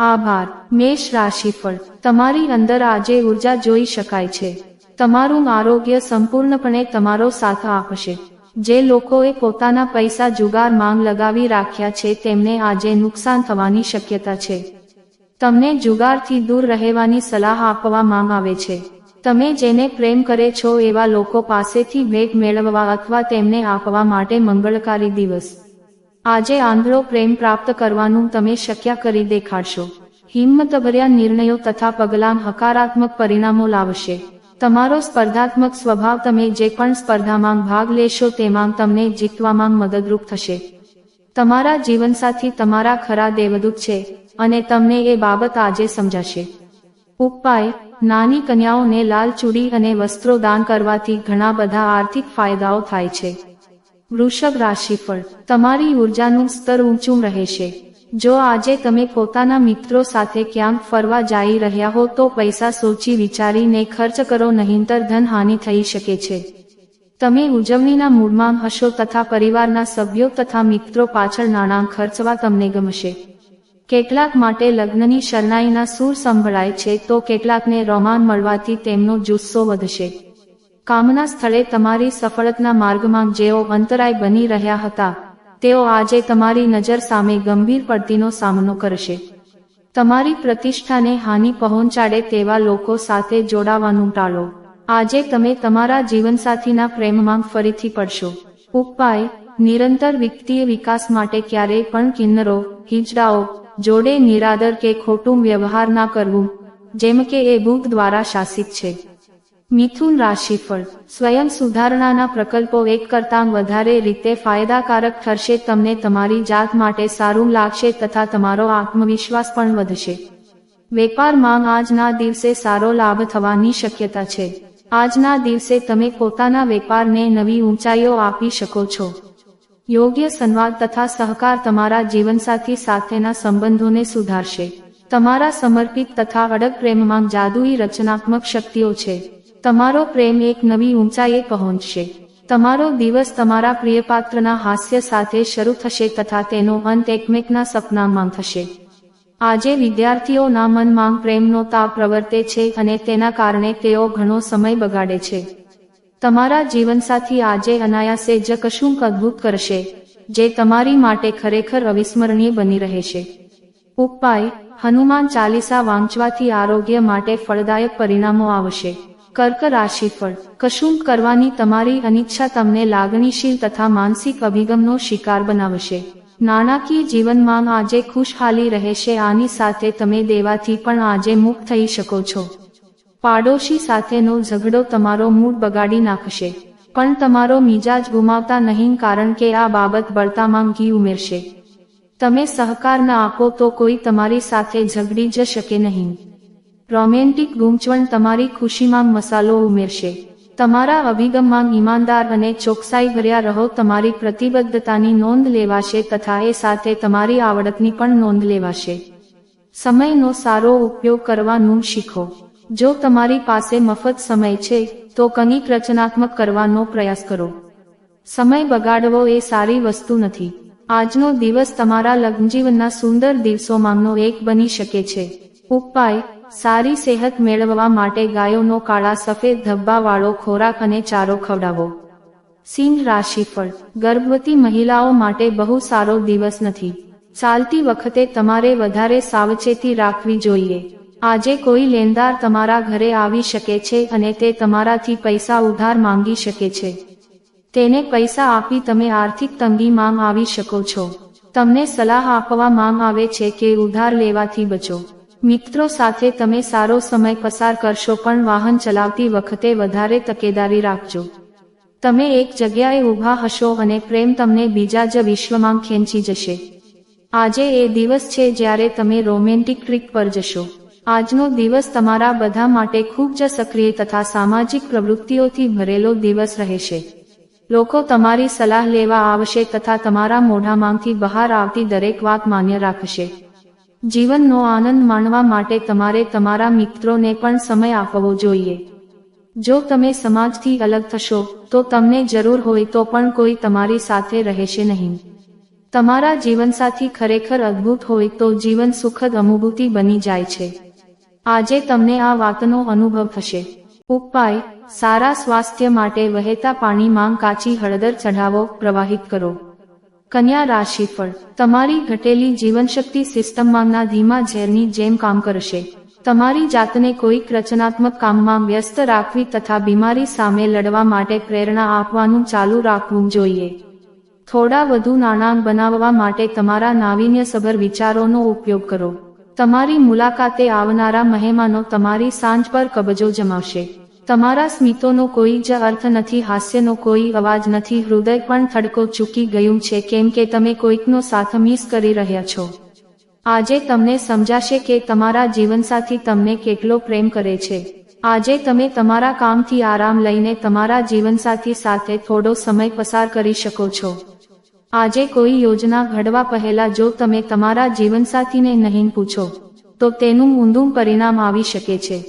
આભાર. મેષ રાશિફળ. તમારી અંદર આજે ઊર્જા જોઈ શકાય છે. તમારું આરોગ્ય સંપૂર્ણપણે તમારો સાથ આપશે. જે લોકોએ પોતાના પૈસા જુગાર માંગ લગાવી રાખ્યા છે, તેમને આજે નુકસાન થવાની શક્યતા છે. તમને જુગારથી દૂર રહેવાની સલાહ આપવામાં આવે છે. તમે જેને પ્રેમ કરે છો એવા લોકો પાસેથી ભેટ મેળવવા અથવા તેમને આપવા માટે મંગળકારી દિવસ. આજે આંધળો પ્રેમ પ્રાપ્ત કરવાનું તમે શક્ય કરી દેખાડશો. હિંમતભર્યા નિર્ણયો તથા પગલાં હકારાત્મક પરિણામો લાવશે. તમારો સ્પર્ધાત્મક સ્વભાવ તમે જે પણ સ્પર્ધામાં ભાગ લેશો તેમાં તમને જીતવામાં મદદરૂપ થશે. તમારા જીવનસાથી તમારા ખરા દેવદૂત છે અને તમને એ બાબત આજે સમજાશે. ઉપાય, નાની કન્યાઓને લાલ ચૂડી અને વસ્ત્રો દાન કરવાથી ઘણા બધા આર્થિક ફાયદાઓ થાય છે. વૃષભ રાશિફળ તમારી ઉર્જાનું સ્તર ઊંચું રહેશે. જો આજે તમે પોતાના મિત્રો સાથે ક્યાંક ફરવા જઈ રહ્યા હો તો પૈસા સોચી વિચારીને ખર્ચ કરો નહીંતર ધનહાનિ થઈ શકે છે. તમે ઉજવણીના મૂડમાં હશો તથા પરિવારના સભ્યો તથા મિત્રો પાછળ નાણાં ખર્ચવા તમને ગમશે. કેટલાક માટે લગ્નની શરણાઈના સૂર સંભળાય છે તો કેટલાકને રોમાન મળવાથી તેમનો જુસ્સો વધશે. કામના સ્થળે તમારી સફળતના માર્ગમાં જેઓ અંતરાય બની રહ્યા હતા, તેઓ આજે તમારી નજર સામે ગંભીર પડતીનો સામનો કરશે. તમારી પ્રતિષ્ઠાને હાનિ પહોંચાડે તેવા લોકો સાથે જોડાવાનું ટાળો. આજે તમે તમારા જીવનસાથીના પ્રેમમાં ફરીથી પડશો. ઉપાય, નિરંતર વિત્તીય વિકાસ માટે ક્યારેય પણ કિન્નરો હિજડાઓ જોડે નિરાદર કે ખોટું વ્યવહાર ના કરવું, જેમ કે એ બુક દ્વારા શાસિત છે. મિથુન રાશિફળ. સ્વયં સુધારણાના પ્રકલ્પો એક કરતાં વધારે રીતે ફાયદાકારક ઠરશે તમને તમારી જાત માટે સારું લાગશે તથા તમારો આત્મવિશ્વાસ પણ વધશે. વેપારમાં આજના દિવસે સારો લાભ થવાની શક્યતા છે. આજના દિવસે તમે પોતાના વેપારને નવી ઊંચાઈઓ આપી શકો છો. યોગ્ય સંવાદ તથા સહકાર તમારા જીવનસાથી સાથેના સંબંધોને સુધારશે. તમારા સમર્પિત તથા અડગ પ્રેમમાં જાદુઈ રચનાત્મક શક્તિઓ છે. તમારો પ્રેમ એક નવી ઊંચાઈએ પહોંચશે. તમારો દિવસ તમારા પ્રિયપાત્રના હાસ્ય સાથે શરૂ થશે તથા તેનો અંત એકમેકના સપનામાં થશે. આજે વિદ્યાર્થીઓના મનમાં પ્રેમનો તાપ પ્રવર્તે છે અને તેના કારણે તેઓ ઘણો સમય બગાડે છે. તમારા જીવનસાથી આજે અનાયાસે જ કશુંક અદભુત કરશે, જે તમારી માટે ખરેખર અવિસ્મરણીય બની રહેશે. ઉપાય, હનુમાન ચાલીસા વાંચવાથી આરોગ્ય માટે ફળદાયક પરિણામો આવશે. કર્ક રાશિફળ કશું કરવાની તમારી અનિચ્છા તમને લાગણીશીલ તથા માનસિક અભિગમનો શિકાર બનાવશે. નાણાકીય જીવનમાં આજે ખુશહાલી રહેશે, આની સાથે તમે દેવાથી પણ આજે મુક્ત થઈ શકો છો. પાડોશી સાથેનો ઝઘડો તમારો મૂડ બગાડી નાખશે. પણ તમારો મિજાજ ગુમાવતા નહીં કારણ કે આ બાબત બળતામાં ઘી ઉમેરશે. તમે સહકાર ન આપો તો કોઈ તમારી સાથે ઝઘડી જ શકે નહીં. રોમેન્ટિક ગૂંચવણ તમારી ખુશીમાં મસાલો ઉમેરશે. તમારા અભિગમમાં ઈમાનદાર અને ચોકસાઈ ભર્યા રહો, તમારી પ્રતિબદ્ધતાની નોંધ લેવાશે તથા એ સાથે તમારી આવડતની પણ નોંધ લેવાશે. સમયનો સારો ઉપયોગ કરવાનું શીખો. જો તમારી પાસે મફત સમય છે, તો કંઈક રચનાત્મક કરવાનો પ્રયાસ કરો. સમય બગાડવો એ સારી વસ્તુ નથી. આજનો દિવસ તમારા લગ્નજીવનના સુંદર દિવસોમાંનો એક બની શકે છે. ઉપાય સારી સેહત મેળવવા માટે ગાયોનો કાળા સફેદ ધબ્બાવાળો ખોરાક અને ચારો ખવડાવો. સિંહ રાશિફળ ગર્ભવતી મહિલાઓ માટે બહુ સારો દિવસ નથી. ચાલતી વખતે તમારે વધારે સાવચેતી રાખવી જોઈએ. આજે કોઈ લેનદાર તમારા ઘરે આવી શકે છે અને તે તમારાથી પૈસા ઉધાર માંગી શકે છે. તેને પૈસા આપી તમે આર્થિક તંગીમાં આવી શકો છો. તમને સલાહ આપવા માંગ આવે છે કે ઉધાર લેવાથી બચો. મિત્રો સાથે તમે સારો સમય પસાર કરશો પણ વાહન ચલાવતી વખતે વધારે તકેદારી રાખજો. તમે એક જગ્યાએ ઊભા હશો અને પ્રેમ તમને બીજા જ વિશ્વમાં ખેંચી જશે. આજે એ દિવસ છે જ્યારે તમે રોમેન્ટિક ટ્રીપ પર જશો. આજનો દિવસ તમારા બધા માટે ખૂબ જ સક્રિય તથા સામાજિક પ્રવૃત્તિઓથી ભરેલો દિવસ રહેશે. લોકો તમારી સલાહ લેવા આવશે તથા તમારા મોઢામાંથી બહાર આવતી દરેક વાત માન્ય રાખશે. જીવનનો આનંદ માણવા માટે તમારે તમારા મિત્રોને પણ સમય આપવો જોઈએ. જો તમે સમાજથી અલગ થશો, તો તમને જરૂર હોય તો પણ કોઈ તમારી સાથે રહેશે નહીં. તમારા જીવનસાથી ખરેખર અદ્ભુત હોય તો જીવન સુખદ અનુભૂતિ બની જાય છે. આજે તમને આ વાતનો અનુભવ થશે. ઉપાય, સારા સ્વાસ્થ્ય માટે વહેતા પાણીમાં કાચી હળદર ચઢાવો, પ્રવાહિત કરો. કન્યા રાશિફળ તમારી ઘટેલી જીવનશક્તિ સિસ્ટમમાંના ધીમા ઝેરની જેમ કામ કરશે. તમારી જાતને કોઈક રચનાત્મક કામમાં વ્યસ્ત રાખવી તથા બીમારી સામે લડવા માટે પ્રેરણા આપવાનું ચાલુ રાખવું જોઈએ. થોડા વધુ નાણાં બનાવવા માટે તમારા નાવીન્યસભર વિચારોનો ઉપયોગ કરો. તમારી મુલાકાતે આવનારા મહેમાનો તમારી સાંજ પર કબજો જમાવશે. તમારા સ્મિતોનો કોઈ જ અર્થ નથી, હાસ્યનો કોઈ અવાજ નથી, હૃદય પણ થડકો ચૂકી ગયું છે, કેમ કે તમે કોઈકનો સાથ મિસ કરી રહ્યા છો. આજે તમને સમજાશે કે તમારા જીવનસાથી તમને કેટલો પ્રેમ કરે છે. આજે તમે તમારા કામથી આરામ લઈને તમારા જીવનસાથી સાથે થોડો સમય પસાર કરી શકો છો. આજે કોઈ યોજના ઘડવા પહેલા જો તમે તમારા જીવનસાથીને નહીં પૂછો, તો તેનું ઊંધું પરિણામ આવી શકે છે.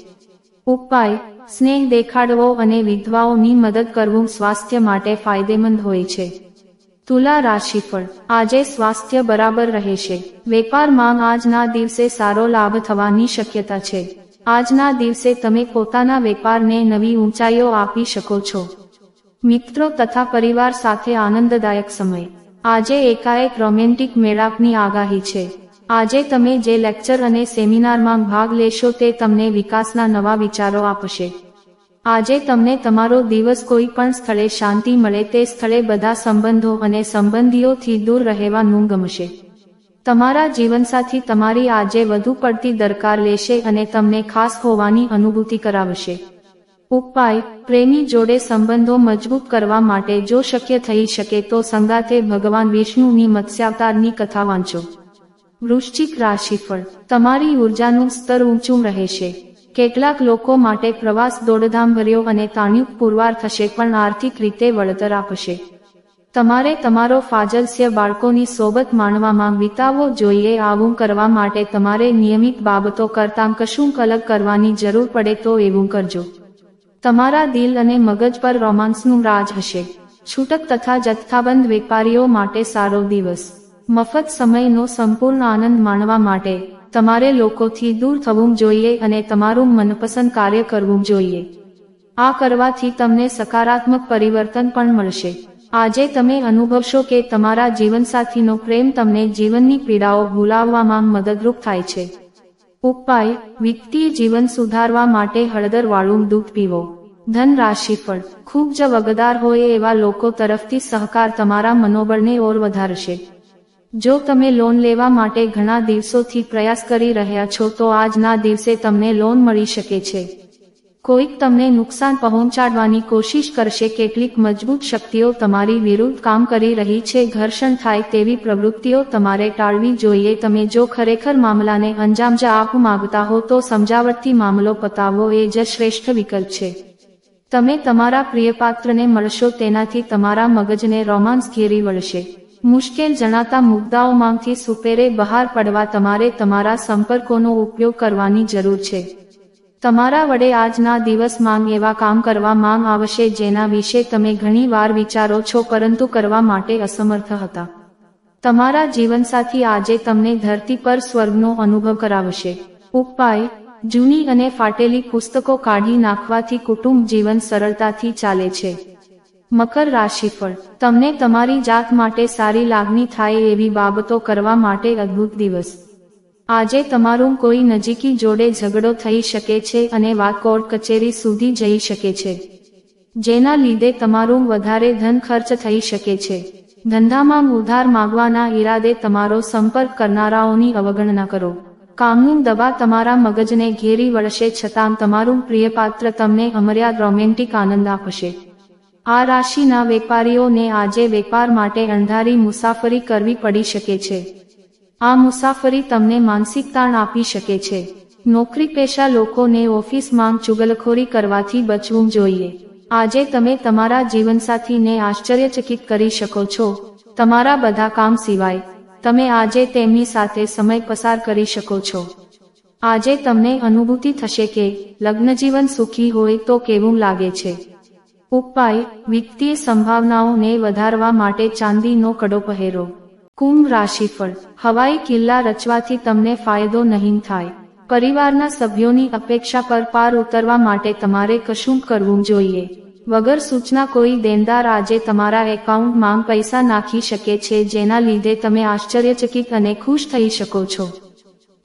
ઉપાય સ્નેહ દેખાડવો અને વિધવાઓની મદદ કરવું સ્વાસ્થ્ય માટે ફાયદેમંદ હોય છે. તુલા રાશિફળ. આજે સ્વાસ્થ્ય બરાબર રહેશે. વેપારમાં આજના દિવસે સારો લાભ થવાની શક્યતા છે. આજના દિવસે તમે પોતાના વેપારને નવી ઊંચાઈઓ આપી શકો છો. મિત્રો તથા પરિવાર સાથે આનંદદાયક સમય. આજે એકાએક રોમેન્ટિક મેળાપની આગાહી છે. આજે તમે જે લેક્ચર અને સેમિનારમાં ભાગ લેશો તે તમને વિકાસના નવા વિચારો આપશે. આજે તમને તમારો દિવસ કોઈ પણ સ્થળે શાંતિ મળે તે સ્થળે બધા સંબંધો અને સંબંધીઓથી દૂર રહેવાનું ગમશે. તમારા જીવનસાથી તમારી આજે વધુ પડતી દરકાર લેશે અને તમને ખાસ હોવાની અનુભૂતિ કરાવશે. ઉપાય, પ્રેમી જોડે સંબંધો મજબૂત કરવા માટે જો શક્ય થઈ શકે તો સંગાથે ભગવાન વિષ્ણુની મત્સ્યાવતારની કથા વાંચો. વૃશ્ચિક રાશિફળ. તમારી ઉર્જાનું સ્તર ઊંચું રહેશે. કેટલાક લોકો માટે પ્રવાસ દોડધામ ભર્યો અને તાણ્યુક પુરવાર થશે પણ આર્થિક રીતે વળતર આપશે. તમારે તમારો ફાજલસ્ય બાળકોની સોબત માણવામાં વિતાવવો જોઈએ. આવું કરવા માટે તમારે નિયમિત બાબતો કરતાં કશું અલગ કરવાની જરૂર પડે તો એવું કરજો. તમારા દિલ અને મગજ પર રોમાન્સનું રાજ હશે. છૂટક તથા જથ્થાબંધ વેપારીઓ માટે સારો દિવસ. મફત સમયનો સંપૂર્ણ આનંદ માણવા માટે તમારે લોકોથી દૂર થવું જોઈએ અને તમારું મનપસંદ કાર્ય કરવું જોઈએ. આ કરવાથી તમને સકારાત્મક પરિવર્તન પણ મળશે. આજે તમે અનુભવશો કે તમારા જીવનસાથીનો પ્રેમ તમને જીવનની પીડાઓ ભૂલાવવામાં મદદરૂપ થાય છે. ઉપાય, વિત્તીય જીવન સુધારવા માટે હળદરવાળું દૂધ પીવો. ધન રાશિફળ ખૂબ જ વગદાર હોય એવા લોકો તરફથી સહકાર તમારા મનોબળને ઓર વધારશે. જો તમે લોન લેવા માટે ઘણા દિવસોથી પ્રયાસ કરી રહ્યા છો, તો આજના દિવસે તમને લોન મળી શકે છે. કોઈક તમને નુકસાન પહોંચાડવાની કોશિશ કરશે. કેટલીક મજબૂત શક્તિઓ તમારી વિરુદ્ધ કામ કરી રહી છે. ઘર્ષણ થાય તેવી પ્રવૃત્તિઓ તમારે ટાળવી જોઈએ. તમે જો ખરેખર મામલાને અંજામ જ આપ માંગતા હો, તો સમજાવટથી મામલો પતાવવો એ જ શ્રેષ્ઠ વિકલ્પ છે. તમે તમારા પ્રિયપાત્રને મળશો, તેનાથી તમારા મગજને રોમાન્સ ઘેરી વળશે. મુશ્કેલ જણાતા મુદ્દાઓમાંથી સુપેરે બહાર પડવા તમારે તમારા સંપર્કોનો ઉપયોગ કરવાની જરૂર છે. તમારા વડે આજના દિવસ માંગ એવા કામ કરવા માંગ આવશે જેના વિશે તમે ઘણી વાર વિચારો છો પરંતુ કરવા માટે અસમર્થ હતા. તમારા જીવનસાથી આજે તમને ધરતી પર સ્વર્ગનો અનુભવ કરાવશે. ઉપાય, જૂની અને ફાટેલી પુસ્તકો કાઢી નાખવાથી કુટુંબ જીવન સરળતાથી ચાલે છે. મકર રાશિફળ. તમને તમારી જાત માટે સારી લાગણી થાય એવી બાબતો કરવા માટે અદ્ભુત દિવસ. આજે તમારું કોઈ નજીકી જોડે ઝઘડો થઈ શકે છે અને વાત કોર્ટ કચેરી સુધી જઈ શકે છે. જેના લીધે તમારું વધારે ધન ખર્ચ થઈ શકે છે. ધંધામાં ઉધાર માગવાના ઈરાદે તમારો સંપર્ક કરનારાઓની અવગણના કરો. કામનું દબા તમારા મગજને ઘેરી વળશે છતાં તમારું પ્રિયપાત્ર તમને અમર્યાદ રોમેન્ટિક આનંદ આપશે. આ રાશિના વેપારીઓને આજે વેપાર માટે અંધારી મુસાફરી કરવી પડી શકે છે. આ મુસાફરી તમને માનસિક તાણ આપી શકે છે. નોકરી પેશા લોકોને ઓફિસમાં ચુગલખોરી કરવાથી બચવું જોઈએ. આજે તમે તમારા જીવનસાથીને આશ્ચર્યચકિત કરી શકો છો. તમારા બધા કામ સિવાય, તમે આજે તેમની સાથે સમય પસાર કરી શકો છો. આજે તમને અનુભૂતિ થશે કે, લગ્નજીવન સુખી હોય તો કેવું લાગે છે? ઉપાય, વિત્તીય સંભાવનાઓને વધારવા માટે ચાંદીનો કડો પહેરો કુંભ રાશિફળ. હવાઈ કિલ્લા રચવાથી તમને ફાયદો નહીં થાય. પરિવારના સભ્યોની અપેક્ષા પર પાર ઉતરવા માટે તમારે કશું કરવું જોઈએ. વગર સૂચના કોઈ દેનદાર આજે તમારા એકાઉન્ટમાં પૈસા નાખી શકે છે, જેના લીધે તમે આશ્ચર્યચકિત અને ખુશ થઈ શકો છો.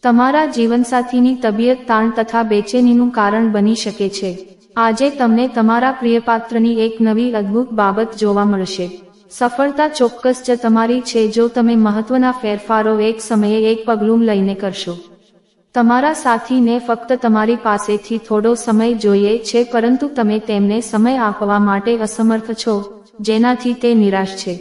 તમારા જીવનસાથીની તબિયત તાણ તથા બેચેનીનું કારણ બની શકે છે. આજે તમને તમારા પ્રિયપાત્રની એક નવી અદ્ભુત બાબત જોવા મળશે. સફળતા ચોક્કસ જ તમારી છે જો તમે મહત્વના ફેરફારો એક સમયે એક પગલું લઈને કરશો. તમારા સાથીને ફક્ત તમારી પાસેથી થોડો સમય જોઈએ છે પરંતુ તમે તેમને સમય આપવા માટે અસમર્થ છો, જેનાથી તે નિરાશ છે.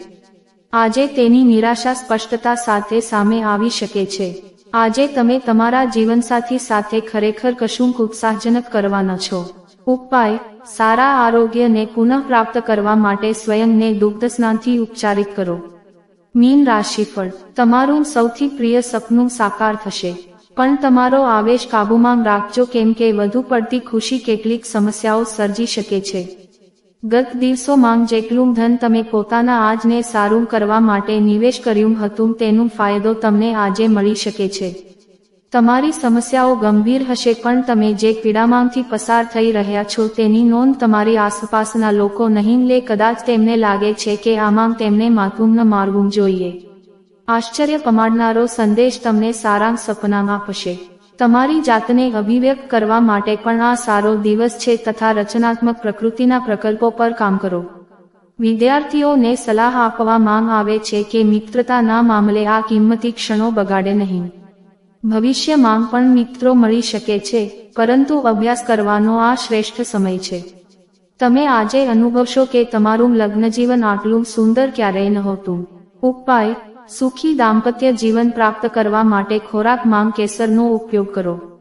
આજે તેની નિરાશા સ્પષ્ટતા સાથે સામે આવી શકે છે. આજે તમે તમારા જીવનસાથી સાથે ખરેખર કશું ઉત્સાહજનક કરવાના છો. ઉપાય, સારા આરોગ્યને પુનઃપ્રાપ્ત કરવા માટે સ્વયંને દુગ્ધ સ્નાનથી ઉપચારિત કરો. મીન રાશિફળ, તમારું સૌથી પ્રિય સપનું સાકાર થશે. પણ તમારો આવેશ કાબૂમાં રાખજો કેમ કે વધુ પડતી ખુશી કેટલીક સમસ્યાઓ સર્જી શકે છે. ગત દિવસોમાં જેટલું ધન તમે પોતાના આજને સારું કરવા માટે નિવેશ કર્યું હતું તેનું ફાયદો તમને આજે મળી શકે છે. તમારી સમસ્યાઓ ગંભીર હશે પણ તમે જે પીડામાંથી પસાર થઈ રહ્યા છો તેની નોંધ તમારી આસપાસના લોકો નહીં લે, કદાચ તેમને લાગે છે કે આમાં તેમને માથું ન મારવું જોઈએ. આશ્ચર્ય પમાડનારો સંદેશ તમને સારા સપનામાં આપશે. તમારી જાતને અભિવ્યક્ત કરવા માટે પણ આ સારો દિવસ છે તથા રચનાત્મક પ્રકૃતિના પ્રકલ્પો પર કામ કરો. વિદ્યાર્થીઓને સલાહ આપવા માંગ આવે છે કે મિત્રતાના મામલે આ કિંમતી ક્ષણો બગાડે નહીં. ભવિષ્યમાં પણ મિત્રો મળી શકે છે, પરંતુ અભ્યાસ કરવાનો આ શ્રેષ્ઠ સમય છે. તમે આજે અનુભવશો કે તમારું લગ્નજીવન આટલું સુંદર ક્યારેય નહોતું. ઉપાય, સુખી દાંપત્ય જીવન પ્રાપ્ત કરવા માટે ખોરાક માંગ કેસરનો ઉપયોગ કરો.